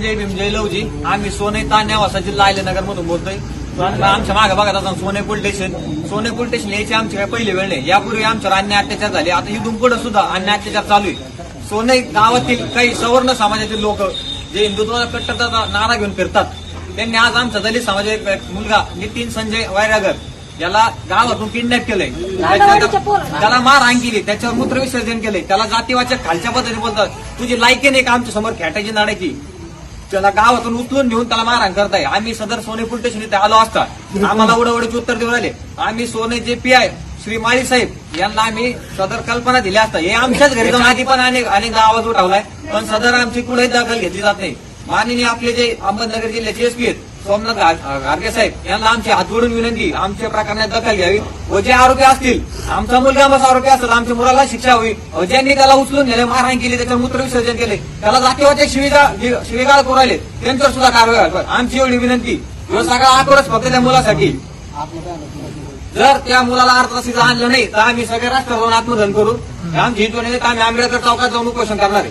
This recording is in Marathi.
जय भीम जय लवजी. आम्ही सोने तान्यावासा जिल्हा आयलेनगर मधून बोलतोय. आमच्या मागे बघत असताना Sone police station. Sone police station यायची आमची काही पहिली वेळ नाही. यापूर्वी आमच्यावर अन्याय अत्याचार झाले. आता इथून पुढे सुद्धा अन्याय अत्याचार चालू आहे. सोने गावातील काही सवर्ण समाजातील लोक जे हिंदुत्वाला कट्टरता नारा घेऊन फिरतात त्यांनी आज आमचा दलित समाजाचा एक मुलगा नितीन संजय वैरागर याला गावातून किडनॅप केलंय. त्याला मारहाण केली त्याच्यावर मूत्र विसर्जन केलंय. त्याला जातीवाचक खालच्या पद्धतीने बोलतात. तुझी लायकी नाही का आमच्यासमोर खेटायची नाडायची? त्याला गावातून उचलून नेऊन त्याला मारहाण करताय. आम्ही सदर सोने पोलीस स्टेशन इथे आलो असता. आम्हाला उडवडीचे उत्तर देऊन आले आम्ही सोनेचे पी आय श्री माळी साहेब यांना आम्ही सदर कल्पना दिल्या असता. हे आमच्याच घरी जाऊन आधी पण अनेक अनेक आवाज उठवलाय. पण सदर आमची कुठेही दखल घेतली जात नाही. माननीय आपले जे अहमदनगर जिल्ह्याचे एसपी आहेत सोमनाथ घारगे साहेब यांना आमची हात विनंती आमच्या प्रकरणात दखल घ्यावी व जे आरोपी असतील आमचा मुलगा मग आरोपी असेल आमच्या मुलाला शिक्षा होईल ज्यांनी त्याला उचलून नेले मारहाण केली त्याच्यावर मूत्र विसर्जन केले त्याला जातीवाचे शिविगा शिवीगाळ करू राहिले त्यांच्यावर सुद्धा कारवाई व्हावी. आमची एवढी विनंती ह्यो सगळा आक्रोश फक्त त्या मुलासाठी. जर त्या मुलाला अर्थासीचं आणलं नाही तर आम्ही सगळे राष्ट्रभवन आत्मधन करू. आमची हिंदू नाही तर आम्ही आंबेडकर चौकात जाऊन उपोषण करणार आहे.